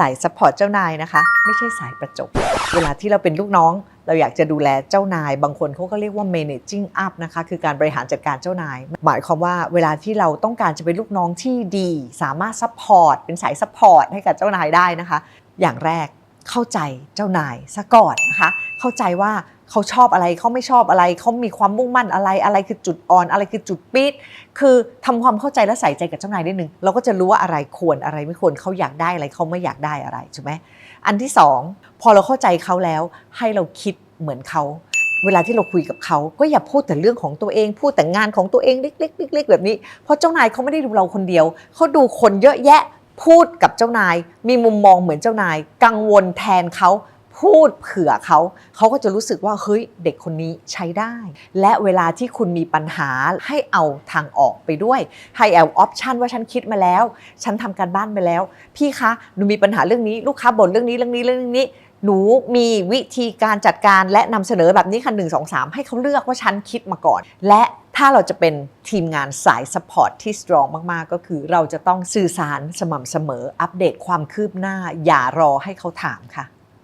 สายซัพพอร์ตเจ้านายนะคะ ไม่ใช่สายประจบ เวลาที่เราเป็นลูกน้อง เราอยากจะดูแลเจ้านาย บางคนเขาก็เรียกว่า managing up นะคะ คือการบริหารจัดการเจ้านาย หมายความว่าเวลาที่เราต้องการจะเป็นลูกน้องที่ดี สามารถซัพพอร์ตเป็นสายซัพพอร์ตให้กับเจ้านายได้นะคะ อย่างแรก เข้าใจเจ้านายซะก่อนนะคะ เข้าใจว่าเขาชอบอะไรเขาไม่ชอบอะไรเขามีความมุ่งมั่นอะไรอะไรคือจุดอ่อน อะไรคือจุดปี๊ดคือทำความเข้าใจและใส่ใจกับเจ้านายนิดนึงเราก็จะรู้ว่าอะไรควรอะไรไม่ควรเขาอยากได้อะไรเขาไม่อยากได้อะไรใช่ไหมอันที่สองพอเราเข้าใจเขาแล้วให้เราคิดเหมือนเขาเวลาที่เราคุยกับเขาก็อย่าพูดแต่เรื่องของตัวเอง พูดแต่งานของตัวเองเล็กๆเล็กๆแบบนี้ เพราะเจ้านายเขาไม่ได้ดูเราคนเดียว เขาดูคนเยอะแยะ พูดกับเจ้านาย มีมุมมองเหมือนเจ้านาย กังวลแทนเขาพูดเผื่อเขา เขาก็จะรู้สึกว่าเฮ้ยเด็กคนนี้ใช้ได้ และเวลาที่คุณมีปัญหาให้เอาทางออกไปด้วย ให้เอาออปชันว่าฉันคิดมาแล้ว ฉันทำการบ้านไปแล้ว พี่คะหนูมีปัญหาเรื่องนี้ลูกค้าบ่นเรื่องนี้เรื่องนี้เรื่องนี้ หนูมีวิธีการจัดการและนำเสนอแบบนี้ค่ะหนึ่งสองสามให้เขาเลือกว่าฉันคิดมาก่อน และ ถ้าเราจะเป็นทีมงานสายสปอร์ตที่สตรองมาก ๆ ก็คือเราจะต้องสื่อสารสม่ำเสมอ อัปเดตความคืบหน้า อย่ารอให้เขาถามค่ะ